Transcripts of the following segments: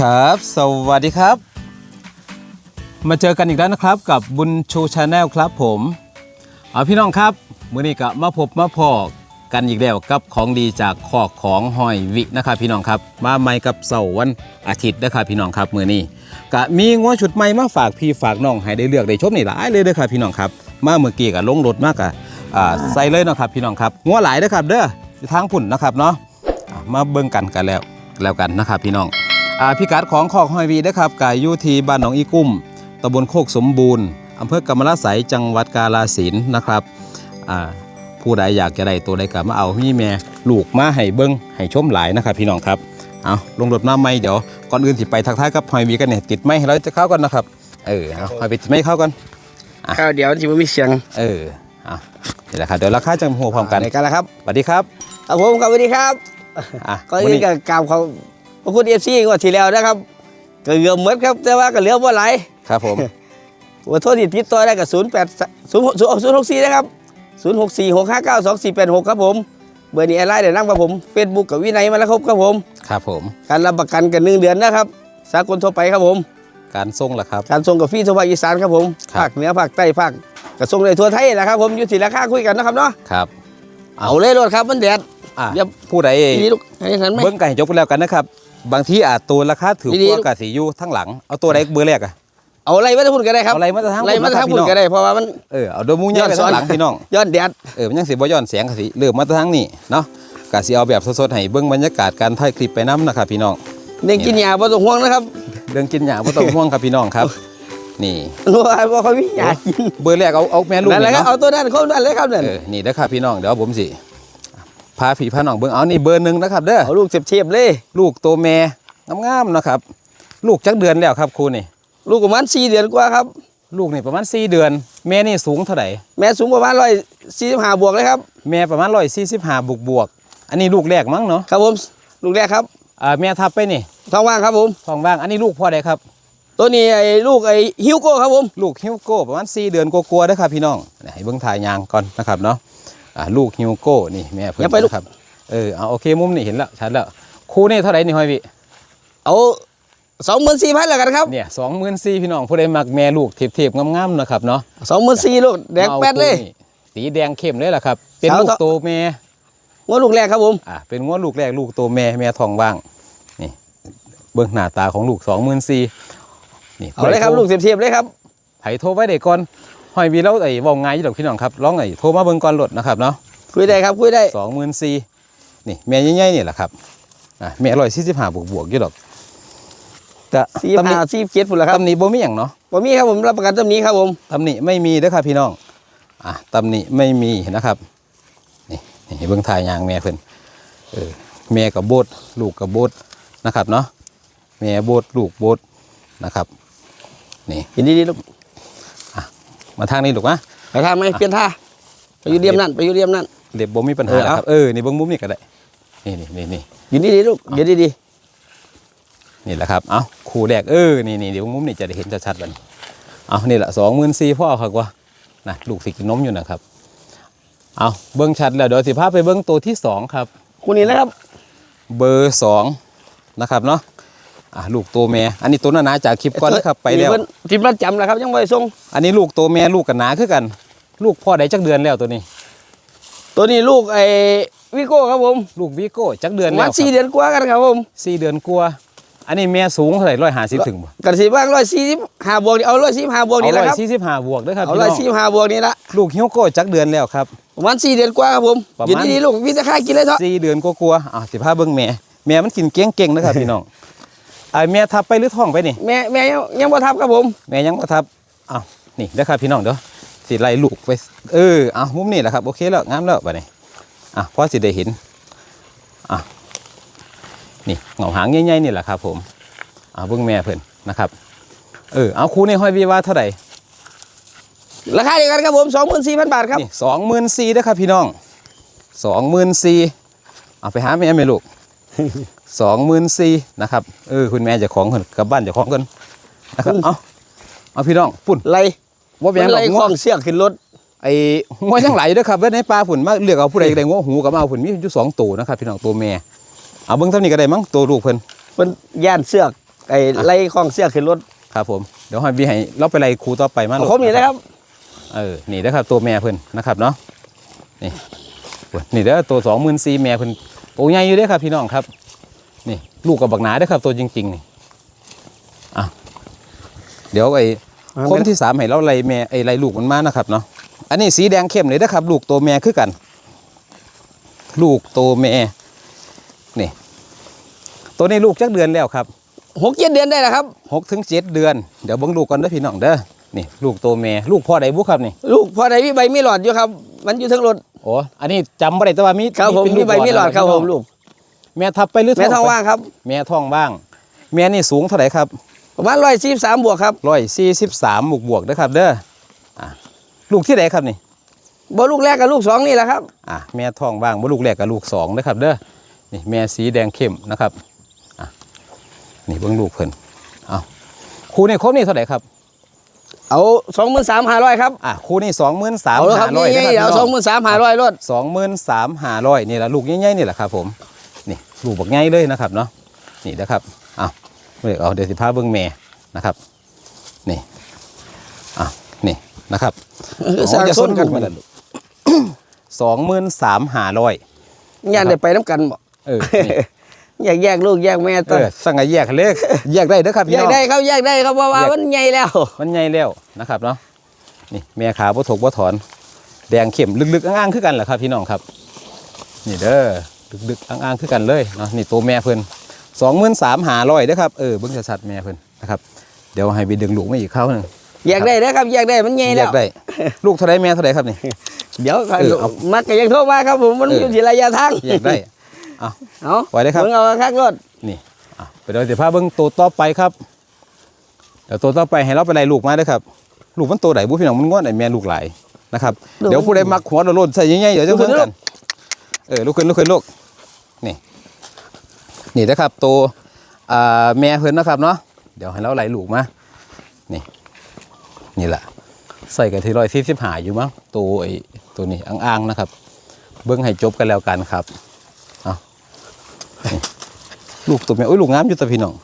ครับ สวัสดีครับ มาเจอกันอีกแล้วนะครับกับบุญชูชาแนลครับผมเอาพี่น้องครับมื้อนี้ก็มาพบมาพอกันอีกแล้วกับของดีจากขอกของหอยวินะครับพี่น้องครับมาใหม่กับเสาร์วันอาทิตย์นะครับพี่น้องครับมื้อนี้ก็มีงัวชุดใหม่มาฝากพี่ฝากน้องให้ได้เลือกได้ชมนี่หลายเลยเด้อครับพี่น้องครับ มาเมื่อกี้ก็ลงรถมากอะอ่าใส่เลยนะครับพี่น้องครับงัวหลายเด้อครับเด้อทางพุ่นนะครับเนาะมาเบิ่งกันกันแล้วแล้วกันนะครับพี่น้อง พิกัดของคอกหอยวีนะครับกายอยู่ที่บ้านหนองอีกุ้มตำบลโคกสมบูรณ์อำเภอกำมะลาไสยจังหวัดกาฬสินธุ์นะครับอ่าผู้ใดอยากจะได้ตัวใดก็มาเอาพี่แม่ลูกมาให้เบิ้งให้ชมหลายนะครับ พี่น้องครับเอาลงรถมาไม่เดี๋ยวก่อนอื่นสิไปทักทายกับหอยวีกันเนี่ยติดไหมเราจะเข้ากันนะครับเออเอาหอยวีติดไหมเข้ากันข้าวเดี๋ยวที่มันมีเสียงเออเอาเดี๋ยวนะครับเดี๋ยวราคาจะหัวพร้อมกันในกันแล้วครับสวัสดีครับครับผมครับสวัสดีครับอะก็วันนี่นี้ก็กราบเขา พระคุณเอฟซีกว่าที่แล้วนะครับก็เกือบหมดครับแต่ว่าก็เหลือบ่หลายครับผมว่าโทษที่ติดต่อได้กับ0 8 0 0 6 4นะครับ0 6 4 6 5 9 2 4 8 6 ครับผม เบอร์นี้แอร์ไลน์เดี๋ยวนั่งกับผมเฟซบุ๊กกับวินัยมาแล้วครับครับผม ครับผม การรับประกันกันหนึ่งเดือนนะครับ สากลทั่วไปครับผม การส่งล่ะครับ การส่งกับฟรีทั่วภาคอีสานครับผมครับภาคเหนือภาคใต้ภาคกระส่งในทั่วไทยนะครับผมอยู่ที่ราคาคุยกันนะครับเนาะ ครับ เอาเลยรถครับมันแดดอะอย่าผู้ใดดีลูกอันนี้ทันไหมเบิ้งไก่จบไปแล้วกันนะครับ บางทีอาจตัวราคาถือดีกๆ ว่ากับสียูทั้งหลังเอาตัวใดเบอร์แรกอะ เอาอะไรมาจะพูดก็ได้ครับเอาอะไรมาจะทั้งอะไรมาจะครัพูดพี่น้อง ก็ได้เพราะว่ามันเออเอาโดมูย่างไปย้อนสอทั้นงหลังพี่น้อง ย้อนแดด เออมันยังสิบ่ย้อนเสียงกะสิเริ่มมาทั้งนี้เนาะกะสิเอาแบบสดๆให้เบิ้งบรรยากาศการถ่ายคลิปไปน้ำนะครับพี่น้องเน่งกินยาบ่ต้องห่วงนะครับเรื่องกินหยาบ่ต้องห่วงครับพี่น้องครับ นี่เพราะว่าบ่ค่อยมียากินเบอร์แรกเอาเอาแม่ลูกนั่นแหละนี่ครับเนาะเอาตัวนั้นเข้านั่นเลยครับนั่นเออนี่นะครับพี่น้องเดี๋ยวผมสิ พาพี่พาน้องเบิ้งเอานี่เบอร์หนึ่งนะครับเด้อเอาลูกเทียบๆเลย ลูกตัวแม่งามๆนะครับ ลูกจักเดือนแล้วครับครูนี่ ลูกประมาณ4เดือนกว่าครับ ลูกนี่ประมาณ4เดือน แม่นี่สูงเท่าไหร่แม่สูงประมาณ145บวกเลยครับแม่ประมาณร้อยสี่สิบห้าบวกบวกๆอันนี้ลูกแรกมั้งเนาะครับผมลูกแรกครับอ่าแม่ทับไปนี่ท้องว่างครับผมท้องว่างอันนี้ลูกพ่อใดครับ ตัวนี้ไอ้ลูกไอ้ฮิวโก้ครับผมลูกฮิวโก้ประมาณ4เดือนกลัวๆเด้อครับพี่น้องเนี่ยให้เบิ่งถ่ายยางก่อนนะครับเนาะอ่า ลูกฮิวโก้นี่แม่เพิ่นนะครับเออเอาโอเคมุมนี่เห็นแล้วชัดแล้วคู่นี่เท่าไหร่นี่ห้อยพี่เอา24,000แล้วกันครับเนี่ยสองหมื่นสี่พี่น้องผู้ใดมักแม่ลูกเทียบๆงามๆนะครับเนาะ24,000ลูกแดงอาแป๊ดเลยคู่นี่สีแดงเข้มเลยล่ะครับ เป็นสาวลูกเท่าโตแม่ว่าลูกแรกครับผมอ่าเป็นงวดลูกแรกลูกโตแม่แม่ทองว่างนี่เบิ่งหน้าตาของลูกสองหมื่นสี่นี่เอาเลยครับลูกเทียบๆเลยครับไผโทรไว้เด็กก่อน หอยวีแล้วไอ้เว่าง่ายอยู่ดอกพี่น้องครับร้องไอ้โทรมาเบิ่งก่อนรถนะครับเนาะคุยได้ครับคุยได้สองหมื่นสี่นี่แม่ใหญ่ๆนี่แหละครับอะแม่ร้อยสี่สิบห้าบวกบวกๆอยู่ดอกแต่สี่ตำหนิห้าสี่เจ็ดพุ่นละครับตำหนิบ่มีอย่างเนาะผมมีครับผมรับประกันตำนี้ครับผมตำหนิไม่มีเด้อครับพี่น้องอะตำหนิไม่มีนะครับนี่นี่เบิ่งถ่ายยางแม่เพิ่นเออแม่กับโบดลูกกับโบดนะครับเนาะแม่โบดลูกโบดนะครับนี่เห็นดีๆลูก มาทางนี้ลูกมะไปท่าไหมเปลี่ยนท่าไปอยู่เดียมนั่นไปอยู่เดียมนั่นเรียบบ่มีปัญหาเออแล้วเอาครับเออนี่เบิ่งมุมนี่ก็ได้นี่นี่นี่นี่อยู่ดีๆลูกอยู่ดีนี่แหละครับเอาคู่แรกเออนี่นี่เดี๋ยวมุมนี่จะได้เห็นชัดๆบัดนเอานี่แหละสองหมื่นสี่พ่อครับว่านะลูกสิกินนมอยู่นะครับเอาเบิ้งชัดแล้วเดี๋ยวสิพาไปเบิ้งตัวที่สองครับๆคุณนี่นะครับ เบอร์สองนะครับเนาะ อะลูกตัวแม่ อันนี้ตัวหนาๆจากคลิปก่อนนะครับไปแล้วเพิ่นทิมรัดจำแล้วครับยังไม่ได้ส่งอันนี้ลูกตัวแม่ลูกกันหนาคือกัน ลูกพ่อได้จักเดือนแล้วตัวนี้ ตัวนี้ลูกไอ้วิโก้ครับผมลูกวีโก้จักเดือนประแล้มาวณคสี่รับเดือนกว่ากันครับผมสี่เดือนกลัวาอันนี้แม่สูงเท่าไหร่ร้อยห้าสิบถึงบ่กันสิบ้างร้อยสี่สิบห้าบวกนี่เอาร้อยสี่ห้าบวกเอานี่แหร้ละอยครับสี่สิบห้าบวกเด้วยครับเอาพี่ร้อยน้องสี่ห้าบวกนี่ละลูกฮิวโก้จักเดือนแล้วครับประมาณสี่เดือนกว่าครับผมประอยู่มาณดีๆลูกพี่จะค่ากินเลยเถอะสี่เดือนก็กลัวๆอะสิพาเบิ่งแม่แม่มันกินเก่งเก่งๆนะครับพี่น้อง ไอ้แม่ทับไปหรือท้องไปนี่ แม่แม่ยังยังบ่ทับครับผมแม่ยังบ่ทับอ้าวนี่นะครับพี่น้องเดี๋ยวสิไล่ลูกไปเออเอามุมนี้แหละครับโอเคแล้วงามแล้วบัดนี้อะพอสิได้เห็นอะนี่เหงาหางใหญ่ๆนี่แหละครับ ผมอะเบิ่งแม่เพิ่นนะครับเออเอาคู่ในห้อยวีว่าเท่าไหร่ราคาเดียวกันครับผมสองหมื่นสี่พันบาทครับนี่สองหมื่นสี่นะครับพี่น้องสองหมื่นสี่เอาไปหาแม่ไหมลูก สองหมื่นสี่นะครับเออคุณแม่เจะของกันกลับบ้านเจะของกันนะครับเอาเอาพี่น้องปุ่นไรว่าแบงมันหรไรอกขง้อองเสียขึ้นรถไอ้ง้อยังไหลเด้วยครับเว้ยในปลาผุนมาเลือกเอาผู้ใดก็ได้ง้อหูกับมาเอาผุนมีอยู่สองตัวนะครับพี่น้องตัวแม่เอาเบิ้งเท่านี้ก็ได้มั้งตัวลูกเพิ่นมันย่านเสือกไอ้ไล่คล้องเสื้อขึ้นรถครับผมเดี๋ยวให้บีให้เราไปไล่ครูต่อไปมาผมนี่นะครับเออนี่นะครับตัวแม่เพิ่นนะครับเนาะนี่โอ้ยนี่เด้อตัวสองหมื่นสี่แม่เพิ่นตัวใหญ่อยู่เด้อครับพี่น้องครับ นี่ลูกกับบักหนาเด้อครับ ตัวจริงๆนี่อะเดี๋ยวไอ้คนที่สามให้เราไล่แม่ไอ้ไล่ลูกมันมานะครับเนาะอันนี้สีแดงเข้มเลยนะครับ ลูกตัวแม่คือกัน ลูกตัวแม่นี่ตัวนี้ลูกจักเดือนแล้วครับหกเจ็ดเดือนได้แล้วครับหกถึงเจ็ดเดือนเดี๋ยวเบิ่งลูกก่อนเด้อพี่น้องเด้อนี่ ลูกตัวแม่ลูกพ่อใดบุครับนี่ ลูกพอได้มีใบมีหลอดอยู่ครับ มันอยู่ทั้งรถโอ้อันนี้จำบ่ได้แต่ว่ามีครับผมเป็นมีใบมีหลอดครับผมลูก แม่ทับไปหรือแม่ท้องไปว่างครับ แม่ท้องว่าง แม่นี่สูงเท่าไหร่ครับ ประมาณร้อยสี่สามบวกครับร้อยสี่สิบสามบวกบวกๆนะครับ เด้ออะลูกที่ไหนครับนี่บ่ลูกแรกกับลูกสองนี่แหละครับอะแม่ท้องว่างบ่ลูกแรกกับลูกสองนะครับ เด้อนี่แม่สีแดงเข้มนะครับอะนี่เบิ่งลูกเพิ่นเอาคู่นี่ครบนี่เท่าไหร่ครับเอาสองหมื่นสามห้าร้อยครับ อะคู่นี่สองหมื่นสามเอาเลยครัห้าบร้อยนี่นะครับเอาสองหมื่นสามห้าร้อยรถสองหมื่นสามห้าร้อยนี่แหละลูกใหญ่ๆนี่แหละครับผมนี่ ลูกบักใหญ่เลยนะครับเนาะนี่นะครับเอาเดี๋ยวเอาเดี๋ยวสิพาเบิ่งแม่นะครับ นี่อะนี่นะครับสร้างส้นกันมาแล้วสองหมื่นสามห้าร้อยย่านได้ไปน้ำกันบ่เออนี่อยากแยกลูกแยกแม่เอตัวอสั่งให้แยกเลขแยกได้เด้อครับพี่แยน้กองได้ครับแยกได้ครับเพราะว่าแยกมันใหญ่แล้ว มันใหญ่แล้วนะครับเนาะนี่แม่ขาบ่ถกบ่ถอน แดงเข้มลึกๆอ่างๆคือกันแหละครับพี่น้องครับ นี่เด้อ ลึกๆอ่างๆคือกันเลยเนาะนี่ตัวแม่เพิ่นสองหมื่นสามหาร้อยเด้อครับเออเบิ่งชัดๆแม่เพิ่นนะครับเดี๋ยวให้ไปดึงลูกมาอีกเข้าหนึงแยกได้นะครับแยกได้มันใหญ่แยแล้วกได้ ลูกเท่าไรแม่เท่าไรครับนี่ เดี๋ยวเออเอา มักก็ยังโทรมาครับผมมันเออออยู่ที่ระยะทางแยกได้ เอาไว้ได้ครับ มึงเอาข้างรถนี่อะไปเดี๋ยวเดี๋ยวพาเบิ่งตัวต่อไปครับเดี๋ยวตัวต่อไปให้เราไปไล่ลูกมาเด้อครับ ลูกมันตัวไหนบุพี่น้องมันง้อนไอ้แม่ลูกหลายนะครับเดี๋ยวผู้ใดมักหัวโลนๆใส่ยังไงเดี๋ยวจะเบิ่งกันเออลูกขึ้นลูกขึ้นลูก นี่ นี่นะครับตัวแม่เพิ่นนะครับเนาะเดี๋ยวให้เราไหลลูกมา นี่ นี่แหละใส่กันที่ร้อยสี่สิบหาอยู่มั้งตัวไอ้ตัวนี้อ่างๆนะครับ เบิ้งให้จบกันแล้วกันครับเอาลูกตัวแม่โอ้ยลูกงามอยู่ตัวพี่น้อง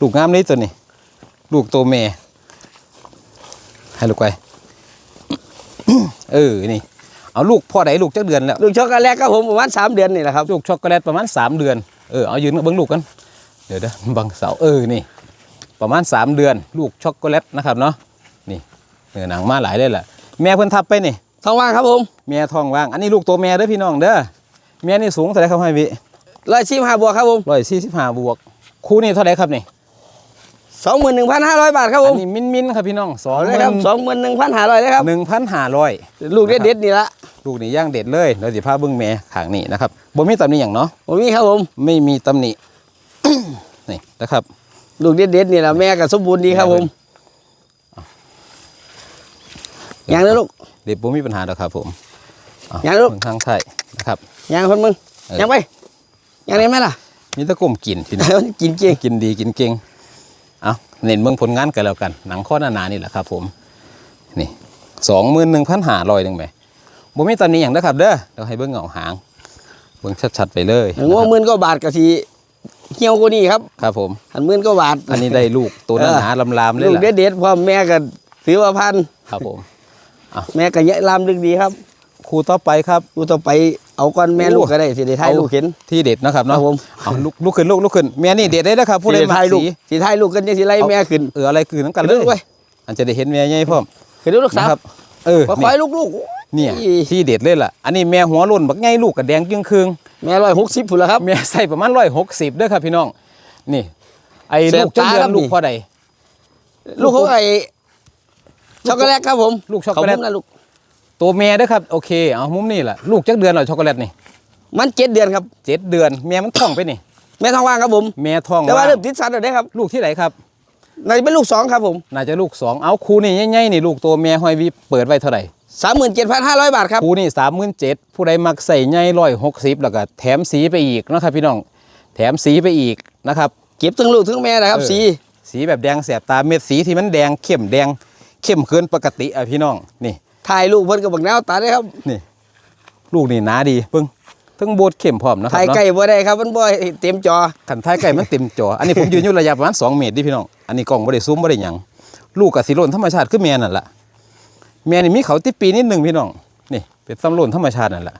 ลูกงามนี่ตัวนี้ ลูกตัวแม่ให้ลูกไปเออนี่ เอาลูกพ่อใดลูกจักเดือนแล้ว ลูกช็อกโกแลตครับผมประมาณสามเดือนนี่แหละครับ ลูกช็อกโกแลตประมาณ 3 เดือน เออ เอายืนเบิ้งลูกกัน เดี๋ยวเด้อบังเสาเออ นี่ ประมาณ 3 เดือน ลูกช็อกโกแลตนะครับเนาะ นี่เนื้อหนังมาหลายเลยแหละแม่เพิ่นทับไปนี่ ท้องว่างครับผมแม่ท้องว่าง อันนี้ลูกตัวแม่เด้อพี่น้องเด้อ แม่นี่สูงเท่าไหร่ครับให้วิร้อยสี่ห้าบวกครับผมร้อยสี่สิบห้าบวก คู่นี่เท่าไหร่ครับนี่ สองหมื่นหนึ่งพันห้าร้อยบาทครับผอัมนนี้มินมินๆครับพี่น้องสองเอาหเลยมื่ครับนสองหมื่นหนึ่งพันห้าร้อยเลยครับ หนึ่งพันห้าร้อย ลูกเด็ดๆนี่ละ ลูกนี่ย่างเด็ดเลยเดี๋ยวสิพาเบิ้งแม่ขางนี่นะครับบ่มีตำหนิอย่างเนาะผมมีครับผมไม่มีตำหนิ นี่นะครับ ลูกเด็ดๆนี่แหละแม่ก็สมบูรณ์ดีครับผมยังนะลูกเด็กบ่มีปัญหาหรอกครับผมอะยังลูกเบิ่งทางไทยนะครับยังคนมึงเออยังไปยังได้ไหมล่ะมีแตะกลมกินพี่น้องกินเก่งกินดีกินเก่งเอาเน้นเบิ่งผลงานกันแล้วกัน หนังข้อหนาๆนี่แหละครับผมนี่สองหมื่นหนึ่งพันหาลอยหนึ่งไหม บ่มีตำหนิอย่างนะครับเด้อเดี๋ยวให้เบิ่งเหงาหางเบิ่งชัดๆไปเลยหนึ่งว่าหมื่นก็บาทก็ทีเหี่ยวกว่านี้ครับครับผมหันหมื่นก็บาทอันนี้ได้ลูกตัวหนาๆลำๆเลยลูกล่ะเด็ดๆพ่อแม่ก็ถือว่าพันครับผมแม่ก็เยอะลามลึกดีครับคู่ต่อไปครับกูต่อไปเอาก้อนแม่โอ้ลูกก็ได้สิได้ถ่ายลูกเห็นที่เด็ดนะครับครัเนาะบผมเอาลุกลุกขึ้นลูกลุกขึ้นแม่นี่เด็ดได้แล้วครับผู้ใดสิได้มาถ่ายลูกสีสิถ่ายลูกกันยังสิไล่แม่ขึ้นเอออะไรคือน้ำกันขึ้นเลลูกไว้ยอันจะได้เห็นแม่ใหญ่พร้อมขึ้นลูกสาวนะครับเออขอนี่คอยลูกลูก เนี่ยที่เด็ดเลยล่ะ อันนี้แม่หัวโล้นบักไงลูกกับแดงจึงคืงแม่ร้อยหกสิบพุ่นละครับแม่ใส่ประมาณร้อยหกสิบด้วยครับพี่น้อง นี่ ไอ้เสียลูกจังเดือตาครันบลูกนี่พ่อใดลูกเขาไอ้ช็อกโกแลตครับผม ลูกช็อกโกแลตขบคุณนะลูกตัวแม่เด้วยครับโอเคเอามุมนี่แหละลูกจักเดือนเหรอช็อกโกแลตนี่มันเจ็ดเดือนครับเจ็ดเดือนแม่มันท้องไปนี่แม่ท้องว่างครับผมแม่ท้องแต่ว่าว่างเริ่มติดสัตว์แล้วได้ครับ ลูกที่ไหนครับน่าจะเป็นลูกสองครับผมน่าจะลูกสองเอาครูนี่ใหญ่ๆนี่ลูกตัวแม่ห้อยวีเปิดไว้เท่าไหร่ สามหมื่นเจ็ดพันห้าร้อยบาทครับครูนี่สามหมื่นเจ็ดผู้ใดมักใส่ใหญ่ร้อยหกสิบแล้วก็แถมสีไปอีกนะครับพี่น้อง แถมสีไปอีกนะครับเก็บทั้งลูกทั้งแม่นะครับ เออ สี สีแบบแดงแสบตาเม็ดสีที่มันแดงเข้มแดงเข้มเกินปกติอะพี่น้องนี่ถ่ายลูกเพิ่นกับบักแนวตาได้ครับ นี่ลูกนี่หนาดีเพิ่งทั้งโบดเข้มพร้อมนะครัถ่ายบเนาะไก่บ่ได้ครับมันบ่เต็มจอ ขันท้ายไก่มันเต็มจอ อันนี้ผมยืนอยู่ระยะประมาณ2เมตรดิพี่น้องอันนี้กล้องบ่ได้ซูมบ่ได้หยังลูกกับสิโลนธรรมชาติคือแม่นั่นแหละ แม่นี่มีเขาติดปีนิดหนึ่งพี่น้องนี่เป็นซ้ำโลนธรรมชาตินั่นแหละ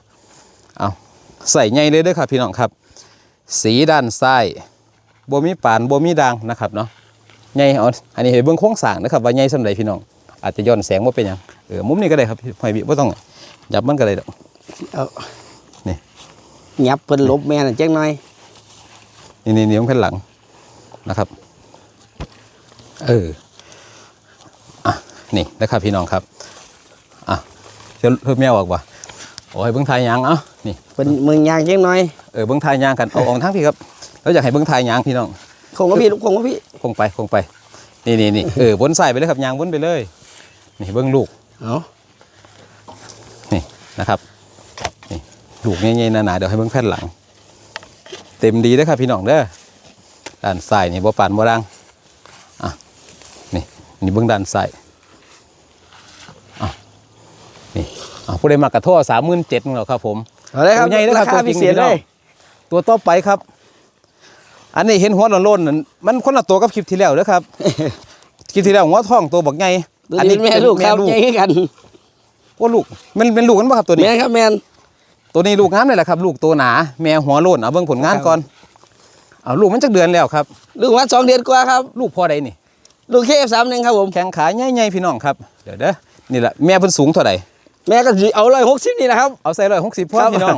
เอาใส่ใหญ่เลยเด้อครับพี่น้องครับ สีด้านซ้ายบ่มีปานบ่มีด่างนะครับเนาะใหญ่เอาอันนี้ให้เบิ่งโครงสร้างนะครับว่าใหญ่ส่ำใดพี่น้องอาจจะย้อนแสงบ่เป็นหยังเออมุมนี้ก็ได้ครับพี่หอยบิบ่ต้องยับมันก็ได้ดอกเอานี่ยับเพิ่นลบแม่นั่นจังหน่อยนี่นี่นี่ของแผ่นหลังนะครับ เอออะนี่นะครับพี่น้องครับอะ เดี๋ยวเพิ่มแมวออกว่ะโอ้ยเบิ้งทายยางเอ้านี่เพิ่นมึงยางจังหน่อยเออเบิ้งทายยางกันเอาออกทั้งพี่ครับแล้วอยากให้เบิ้งทายยางพี่น้องคงว่าพี่ลูกคงว่าพี่คงไปคงไป นี่นี่นี่เออวนใส่ไปเลยครับยางวนไปเลย นี่เบิ้งลูกเอานี่นะครับนี่ลูกใหญ่ๆหนาๆเดี๋ยวให้เบิ้งแผ่นหลัง เต็มดีเด้อครับพี่น้องเด้อด้านซ้ายนี่บ่ปานบ่ดังอะนี่นี่เบิ้งด้านซ้ายอะนี่อะ ผู้ใดมากระโทษสามหมื่นเจ็ดหรอครับ ผมเอาเลยครับตัวใหญ่เลยครับราคาตัวจริพิงเศษพี่น้เลองย ตัวต่อไปครับ อันนี้เห็นหัวโล้นๆนั่นมันคนละตัวกับคลิปที่แล้วเด้อครับ คลิปที่แล้วหัวทองตัวบักใหญ่ตัวนี้แม่ลูกครับแม่ลูกใหญ่คือกันว่าลูกมันเป็นลูกกันป่ะครับตัวนี้ แม่นครับแม่นตัวนี้ลูกงามเลยแหละครับ ลูกตัวหนาแม่หัวโล้นเอาเบิ่งผลงานก่อนเอาลูกมันจักเดือนแล้วครับ ลูกวัดสองเดือนกว่าครับ ลูกพ่อใดนี่ ลูกเคฟสามหนึ่งครับผมแข้งขาใหญ่ๆพี่น้องครับ เดี๋ยวเด้อนี่แหละแม่เพิ่นสูงเท่าไหร่ แม่ก็สิเอาร้อยหกสิบนี่แหละครับ เอาใส่ร้อยหกสิบพ่อครับพี่น้อง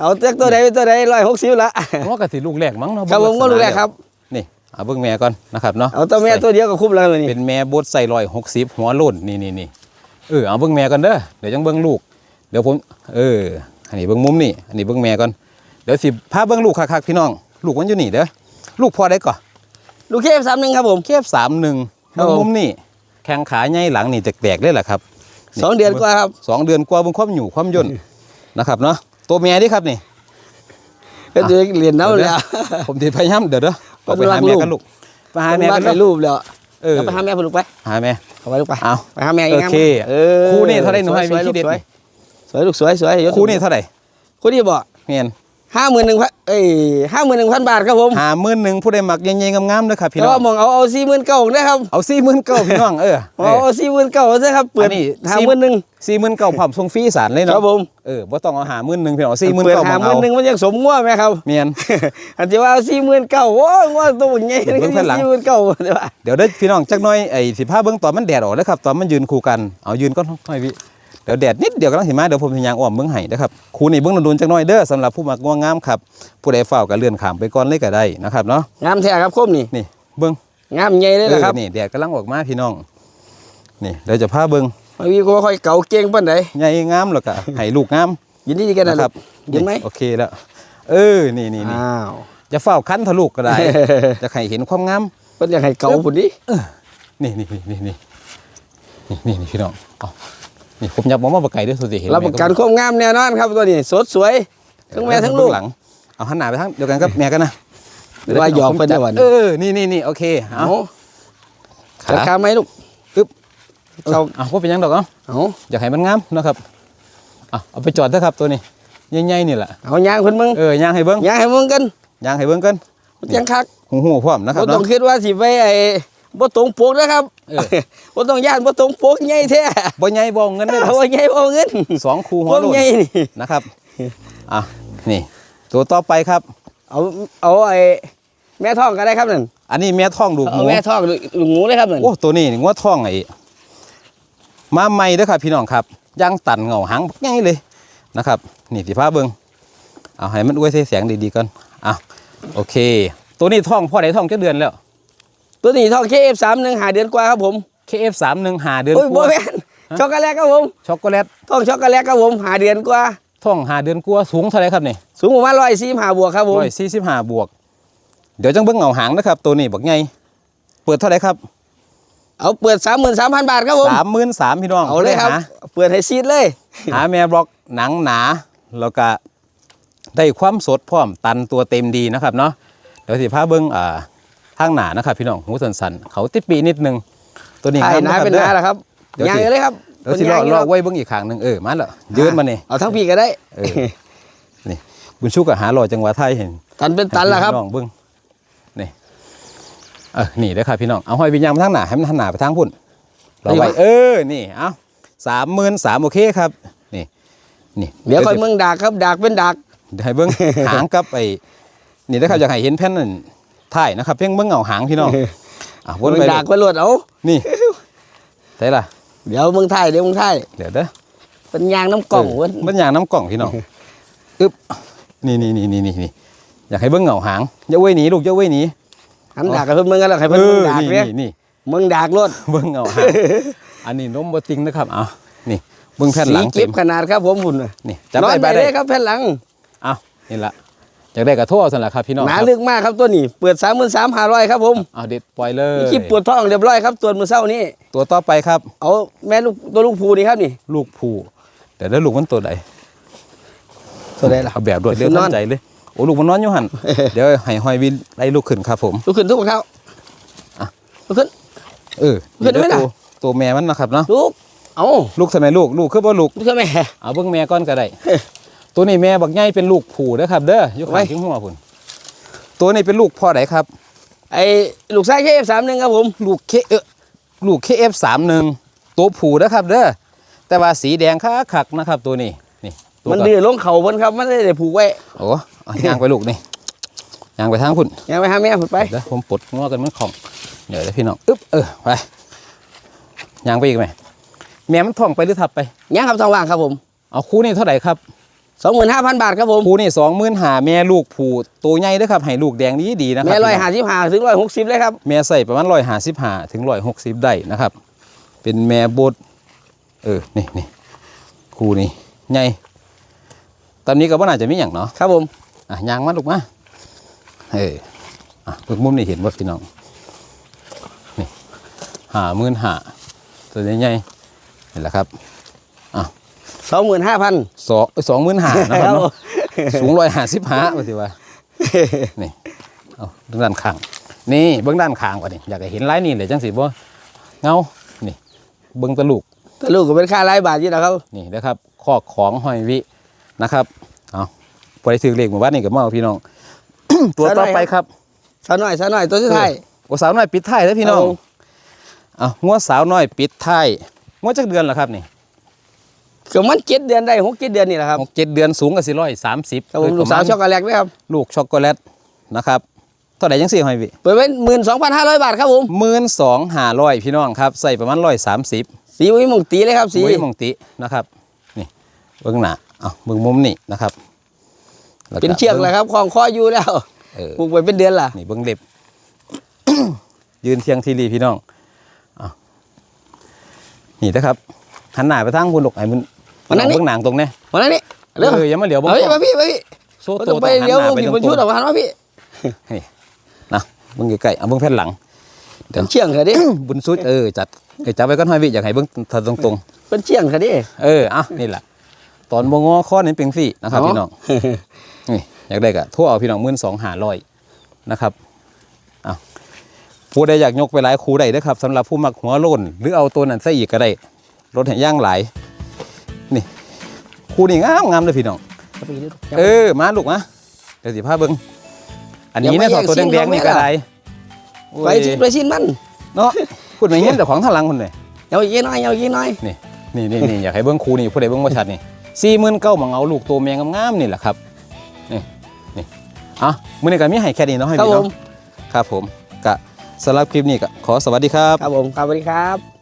เอาเตือกตัวใดเป็นตัวใดร้อยหกสิบละหัวกะสิลูกแรกมั้งเนาะครับผมก็ลูกแรกครับนี่เอาเบิ่งแม่ก่อนนะครับเนาะเอาตัวแม่ตัวเดียวก็คุ้มแล้วนี่เป็นแม่บดใส่ร้อยหกสิบหัวโล้นนี่นี่นี่เออเอาเบิ่งแม่ก่อนเด้อเดี๋ยวจังเบิ่งลูก เดี๋ยวผมเอออันนี้เบิ่งมุมนี่อันนี้เบิ่งแม่ก่อนเดี๋ยวสิพาเบิ่งลูกคักๆพี่น้อง ลูกมันอยู่นี่เด้อลูกพ่อได้ก่อนลูกเคฟสามหนึ่งครับผมเคฟสามหนึ่งครับเบิ่งผมมุมนี่แข้งขาใหญ่หลังนี่แตกๆเลยแหละครับ สองเดือนกว่าครับสองเดือนกว่าเบิ่งความอยู่ความย่นนะครับเนาะตัวแม่นี่ครับนี่ก็จะเรียนน้ำแล้วผมจะพยายามเดี๋ยวเด้อเอาไปหาแม่กันลูกไปหาแม่วากัดนไปเด้อรูปแล้วเออแล้วไปหาแม่พุ่นลูกไปหาแม่เอาไปลูกไปเอาไปหาแม่อีกโอเคเออคู่นี่เท่าไหร่หนูให้สวยมีที่เด็ดสวยสวยลูกสวยสวยยศคู่นี่เท่าไหร่คู่นี้บอกเมียน ห้าหมื่นหนึ่งพันเอ้ยห้าหมื่นหนึ่งพันบาทครับผมหาหมื่นหนึ่งผู้ใดมักใหญ่ๆงามๆเด้อครับพี่แต่น้อว่างมองเอาเอาสี่หมื่นเก้านะครับเอาสี่หมื่นเก้าพี่น้องเออเอาเอาสี่หมื่นเก้าใช่ครับเปิอัดนนี้ห้าหมื่นหนึ่งสี่หมื่นเก้าพร้อมส่งฟรีสารเลยครัเนาะบผมเออบ่ต้องเอาหาหมื่นหนึ่งพี่น้องสี่หมื่นเปิดเก้าห้ามาหมื่เอานหนึ่งมันยังสมงัวไหมครับเมียนอันที่ว่าสี่หมื่นเก้าโอ้ยงัวตัวใหญ่เดี๋ยวเบิ่งแผ่นหลังสี่หมื่นเก้าใช่ปะเดี๋ยวเด้อพี่น้องจักหน่อยไอ้สิพาเบิ่งตอนมันแดดออกเด้อครับตอนมันยืนคู่กันเอายืนก่อนหน่อยพี่ เดี๋ยวแดดนิดเดียวกำลังเห็มาเดี๋ยวผมพยายามอ้อมเบื้องไห้นะครับคูนี่เบื้องดุนจังน้อยเด้อสำหรับผู้มักง่วงงามครับผู้ใดเฝ้ากับเลื่อนขามไปก่อนเลยก็ได้นะครับเนาะงามแท้ครับคมนี่นี่เบื้องงามใหญ่เลยนะครับนี่แดดกำลังออกมาพี่น้อง นี่เดี๋ยวจะพาเบื้องมาวีก็ค่อยเก่าเก่งปั้นไหนใหญ่งามหรอกอะไห้ลูกงามยินดีดีกันนะครับยินไหมโอเคแล้วเออนี่นี่นี่จะเฝ้าคั้นทะลุก็ได้ จะให้เห็นความงามก็นอยากให้เก่าปุ่นนี้นี่นี่นี่นี่นี่นี่พี่น้องเอา นี่ผมยับมองมาบกไก่ด้วยสุดสิเห็นไหมรับประกันความงามแน่นอนครับตัวนี้สดสวยทั้งแม่ทั้งลูกเบื้อหลังเอาหันหน้าไปทางเดียวกันกับแม่กันนะหรือว่าหยอกเพิ่นได้บ่นี่เออนี่นี่นี่โอเคเอาเอาขาราคาไหมลูกอึ๊บเอาเอาพวกเป็นหยังดอกเนาะเอาอยากให้มันงามนะครับเอาเอาไปจอดเถอะครับตัวนี้ใหญ่ๆนี่แหละเอายางเพิ่นมึงเออย่างให้เบิ้งยางให้มึงกันย่างให้เบิ้งกันจังคักหูหูพร้อมนะครับบ่ต้อเนาะงคิดว่าสิไปไอ้ บ่ตรงปกนะครับเออ บ่ต้องย่านบ่ตรงปกใหญ่แท้บ่ใหญ่บ่เงินได้เอาใหญ่บ่เอาเงินสองคู่หัปวกโลนใหญ่นี่นะครับอะนี่ ตัวต่อไปครับ เอาเอาไอ้แม่ท้องก็ได้ครับนั่นอันนี้แม่ท้องลูกหเอามูแม่ท้องลูกหมูเลยครับนั่นโอ้ตัวนี้นี่งัวท้องไอ้มาใหม่เด้อครับพี่น้องครับย่างตันเหงาหางบักใหญ่เลยนะครับ นี่สิพาเบิ่งเอาให้มันอวยใส่แสงดีๆก่อนอะโอเค ตัวนี้ท้องพ่อได้ท้องจักเดือนแล้ว ตัวนี้ท้อง KF31 หาเดือนกว่าครับผม KF31 หาเดือนโอ้ยกบ่ว่า แม่นช็อกโกแลตครับผมช็อกโกแลตท้องช็อกโกแลตครับผมหาเดือนกว่าท้องหาเดือนกว่าสูงเท่าไหรครับนี่สูงประมาณ145บวกครับผมร้อยสี่สิบห้าบวก เดี๋ยวจังเบิ่งเหงาหางนะครับ ตัวนี้บักใหญ่เปิดเท่าไหรครับเอาเปิด33,000บาทครับผมสามหมื่นสามพี่น้องเอาเลยครับหาเปิดให้ซีดเลยหาแม่บล็อกหนังหนา แล้วก็ได้ความสดพร้อมตันตัวเต็มดีนะครับเนาะเดี๋ยวสิพาเบิ้งอ่า ทางหนานะครับพี่น้องหูสันสันๆเขาติดปีนิดนึง ตัวนี้ใช่งามนานะครับเป็นเด้อนาแหละครับเดี๋ยวยางสิเลยครับเดี๋ยวสิลอกพิ่นลย่าองยู่ไว้เบิ้งอีกข้างหนึ่งเออมาแล้วยืนมานี่เอาทั้งพี่ก็ได้เออนี่บุญชูกับหาลอยจังหวัดไทยเห็นตันเป็นตันแล้วครับให้พี่น้องเบิ้งนี่เออนี่เด้อครับพี่น้องเอาห้อยวิญญาณมาทางหน้าให้มันหันหน้าไปทางพุ่นเราไว้นี่วะเออนี่เอาสามหมื่นสามโอเคครับนี่นี่เดี๋ยวค่อยเมืองดากครับดากเป็นดากเดี๋ยวให้เบิ้งหางกับไอ้นี่นะครับอยากให้เห็นแผ่นนั่น ถ่ายนะครับเพียงเบิ้งเอาหางพี่น้องอะวนเมืไปองดากไปรวดเอานี่ใช่ล่ะเดี๋ยวเมืองไทยเดี๋ยวเมืองไทยเดี๋ยวเด้อเป็นยางน้ำกล่องเอเว้อยมันอย่างน้ำกล่องพี่น้องอึ๊บนี่นี่นี่นี่นี่นี่อยากให้เบิ้งเอาหางอย่าเว้ยหนีลูกอย่าเว้ยหนีหันดากกับเพิ่นเมืองกันแล้วใครเพิ่นเอเมืองอดากนี่เนี่ยนี่นี่เมืองดากรวดเบิ้งเอาหางอันนี้นมบติงนะครับเอานี่เบิ้งแผ่นหลังสีเต็เก็บมขนาดครับผมคุณนี่จับนอได้นไปไปได้เลยครับแผ่นหลังเอานี่ละ อยากได้กระทั่วสันละครับพี่น้องหนาครับลึกมากครับตัวนี้เปิดสามหมื่นสามห้าร้อยครับผมเอาเด็ดปล่อยเลยมีคลิปปวดท้องเรียบร้อยครับตัวมือเศร้านี่ตัวต่อไปครับ เอาแม่ลูกตัวลูกภูนี่ครับนี่ ลูกผูเดี๋ยวได้ลูกมันตัวใดตัวใดล่ะเอาแบบรวดเร็วคือนทัอนนใจเลยโอ้ลูกมันนอนอยู่หันเดี๋ยวให้หอยวินไล่ลูกขึ้นครับผมลุกขึ้นทุกคนเขาอะลุกขึ้นเออขึ้นไหมล่ะตัวตัวแม่มันนะครับเนาะลุกเอาลูกทำไมลูกลูกคือบ่ลูกลุกขึ้นไหมเอาเบิ่งแม่ก่อนก็ได้ ตัวนี้แม่บักใหญ่เป็นลูกผูนะครับ เด้ออยู่ไว้ข้างทิ้งหัวพุ่นตัวนี้เป็นลูกพ่อไหนครับ ไอ้ลูกชายเคเอฟสามหนึ่งครับผมลูกเคเออลูก KF31 ตัวผูนะครับ เด้อแต่ว่าสีแดงคักคักๆนะครับ ตัวนี้นี่ตัวมันก็ดื้อลงเขาบนครับมันได้ผูกไว้โอ้เอาย่างไปลูกนี่ย่างไปทางพุ่นยังไปหาแม่ผมไปเดี๋ยวผมปลดงอกันมันของเดี๋ยวเดี๋ยวพี่น้องอึ๊บเออไปย่างไปอีกไหมแม่มันท่องไปหรือทับไปยังครับทองว่างครับผมเอาคู่นี่เท่าไหร่ครับ สองหมื่นห้าพันบาทครับผมคู่นี่สองหมื่นหาแม่ลูกผูตัวใหญ่เด้วยครับให้ลูกแดงดีดีๆนะครัแม่ร้อยพี่น้ห้าสิบห้าถึงร้อยหกสิบเลยครับแม่ใส่ประมาณร้อยห้าสิบห้าถึงร้อยหกสิบได้นะครับ เป็นแม่บดเออนี่นี่คู่นี่ใหญ่ตอนนี้ก็ว่าน่าจะมีอย่างเนาะครับผมอะยางมาลูกมาเอออะเพิ่งมุมนี่เห็นว่าพี่น้องนี่หาหมื่นหาตัวใหญ่ๆเห็นแล้วครับ สองหมื่นห้าพันสองสองหมื่นหานะครับเนาะสูงร้อยห้าสิบห้าว่าสิว่านี่เอาเบื้องด้านข้าง นี่เบื้องด้านข้างก่อนนี่อยากให้เห็นลายนี่เลยจังสิบ่เงานี่เบื้องตะลุกตะลูกก็เป็นค่ารายบาทอยู่นะครับนี่นะครับข้อของหอยวินะครับเอาพอได้ถือเลขหมู่บ้านนี่กับมาเอาพี่น้อง ตัวต่อไปครับสาวหน่อยสาวหน่อยตัวสุดท้ายโอ้สาวน้อยปิดท้ายแล้วพี่น้องเอาเอางวดสาวน้อยปิดท้ายงวดจักเดือนเหรอครับนี่ ก็มันเจ็ดเดือนได้หกเจ็ดเดือนนี่แหละครับหกเจ็ดเดือนสูงกับสี่ร้อยสามสิบครับผมลูกสาวช็อกโกแลตด้วยครับลูกช็อกโกแลตนะครับเท่าไหร่ยังสี่หอยวิเปิดไว้หมื่นสองพันห้าร้อยบาทครับผมหมื่นสองห้าร้อยพี่น้องครับใส่ประมาณร้อยสามสิบสีวิมงตีเลยครับสีไว้มองตินะครับนี่เบื้องหน้าเอาเบื้องมุมนี่นะครับแล้วเป็นเชือกเลยครับคล้องคออยู่แล้วเออปลูกไว้เป็นเดือนล่ะนี่เบื้องเล็บยืนเทียงทีรีพี่น้องเอานี่นะครับหันหน้าไปทางคุณหลกไอ้มัน วันนั้นนี่เบื้องหนังตรงเนี้ยวันนั้นนี่เร็วเอออย่ามาเหลียวบ้งเฮ้ยมาพี่มาพี่โซ่ต้ตัอวงไปหันเลี้ยวหน้าผมไปผิดตรบนงชุดๆออกมาหันมาพี่นะเบื้องไกลๆเอาเบื้องแผ่นหลังเดี๋ยวเป็นเชี่ยงเถอะดิบุญสุดเออจัดเออจับไว้ก้อนห้อยวิอยากให้เบื้องทางตรงเป็นเชี่ยงเถอะดิๆเอออะนี่แหละตอนบงอข้อนี้เป็นฟรีนะครับพี่น้องนี่อยากได้กะทั่วเอาพี่น้องมื่นสองหาร้อยนะครับเอาผู้ใดอยากยกไปหลายคูได้เด้อครับสำหรับผู้มักหัวโลนหรือเอาตัวนั้นใส่อีกก็ได้รถแห่ย่างหลาย นี่คูนี่งามงามเลยพี่น้องเออมาลูกมาเดี๋ยวสิพาเบิ้งอันนี้เนี่ยอย่าถอมาดตัวแย่งแดงๆนี่ซีนก็เขาไม่ได้ไปชิไปชินมันเนาะพูดไปเงี้ยแต่ของทางหลังคนเลยเอาอีกน้อยเอาอีกน้อยนี่นี่นี่นี่อยากให้เบิ้งครูนี่ผู้ใดเบิ้งบ่ชัดนี่สี่หมื่นเก้ามังเอาลูกตัวแมงงามๆนี่แหละครับนี่นี่อะมื้อนี้ก็มีให้แค่นี้เนาะให้ครับพี่ผน้อมงครับผมกะสำหรับคลิปนี้ก็ขอสวัสดีครับ ครับผมครับสวัสดีครับ